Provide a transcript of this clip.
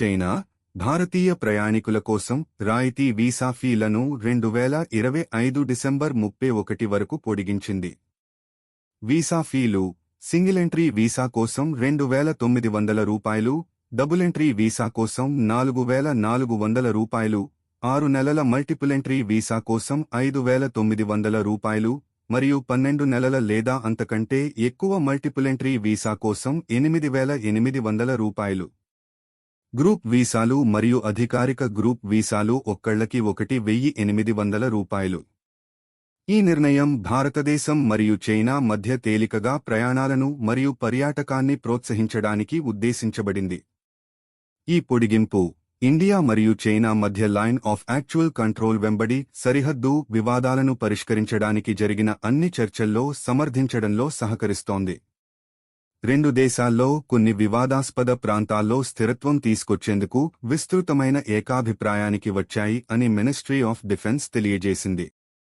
China భారతీయ ప్రయాణికుల కోసం రాయితీ వీసా ఫీలను రెండు వేల ఇరవై ఐదు డిసెంబర్ ముప్పై ఒకటి వరకు పొడిగించింది. వీసా ఫీలు సింగిల్ ఎంట్రీ వీసా కోసం రెండు వేల తొమ్మిది వందల రూపాయలు డబుల్ ఎంట్రీ వీసా కోసం నాలుగు వేల నాలుగు వందల రూపాయలు ఆరు నెలల మల్టిపుల్ ఎంట్రీ వీసా కోసం ఐదు వేల తొమ్మిది వందల రూపాయలు మరియు పన్నెండు నెలల లేదా అంతకంటే ఎక్కువ మల్టిపుల్ ఎంట్రీ వీసా కోసం ఎనిమిది వేల ఎనిమిది వందల రూపాయలు. గ్రూప్ వీసాలు మరియు అధికారిక గ్రూప్ వీసాలు ఒక్కళ్ళకి ఒకటి వెయ్యి ఎనిమిది వందల రూపాయలు. ఈ నిర్ణయం భారతదేశం మరియు చైనా మధ్య తేలికగా ప్రయాణాలను మరియు పర్యాటకాన్ని ప్రోత్సహించడానికి ఉద్దేశించబడింది. ఈ పొడిగింపు ఇండియా మరియు చైనా మధ్య లైన్ ఆఫ్ యాక్చువల్ కంట్రోల్ వెంబడి సరిహద్దు వివాదాలను పరిష్కరించడానికి జరిగిన అన్ని చర్చల్లో సమర్థించడంలో సహకరిస్తోంది. రెండు దేశాల్లో కొన్ని వివాదాస్పద ప్రాంతాల్లో స్థిరత్వం తీసుకొచ్చేందుకు విస్తృతమైన ఏకాభిప్రాయానికి వచ్చాయి అని మినిస్ట్రీ ఆఫ్ డిఫెన్స్ తెలియజేసింది.